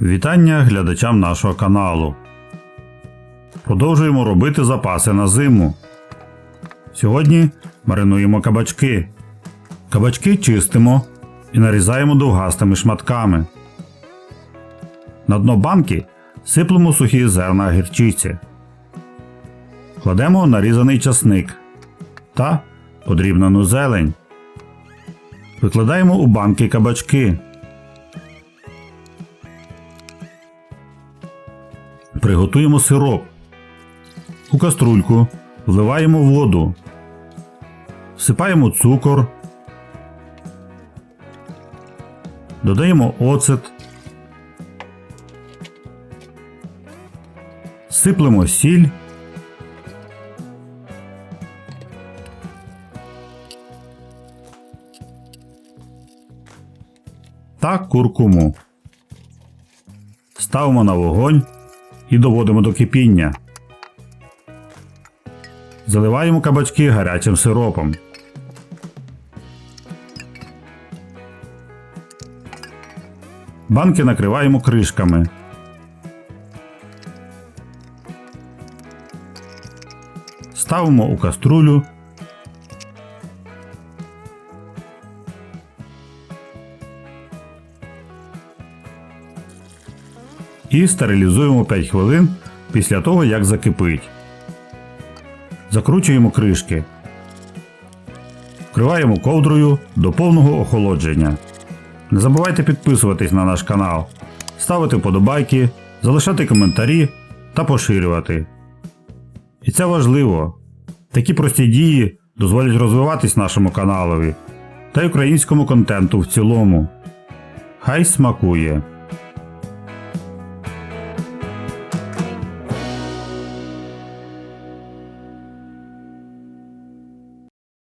Вітання глядачам нашого каналу. Продовжуємо робити запаси на зиму. Сьогодні маринуємо кабачки. Кабачки чистимо і нарізаємо довгастими шматками. На дно банки сиплемо сухі зерна гірчиці. Кладемо нарізаний часник та подрібнену зелень. Викладаємо у банки кабачки. Приготуємо сироп. У каструльку вливаємо воду. Всипаємо цукор. Додаємо оцет. Сиплемо сіль. Та куркуму. Ставимо на вогонь і доводимо до кипіння. Заливаємо кабачки гарячим сиропом. Банки накриваємо кришками. Ставимо у каструлю. І стерилізуємо 5 хвилин після того, як закипить. Закручуємо кришки. Вкриваємо ковдрою до повного охолодження. Не забувайте підписуватись на наш канал, ставити вподобайки, залишати коментарі та поширювати. І це важливо. Такі прості дії дозволять розвиватись нашому каналові та й українському контенту в цілому. Хай смакує!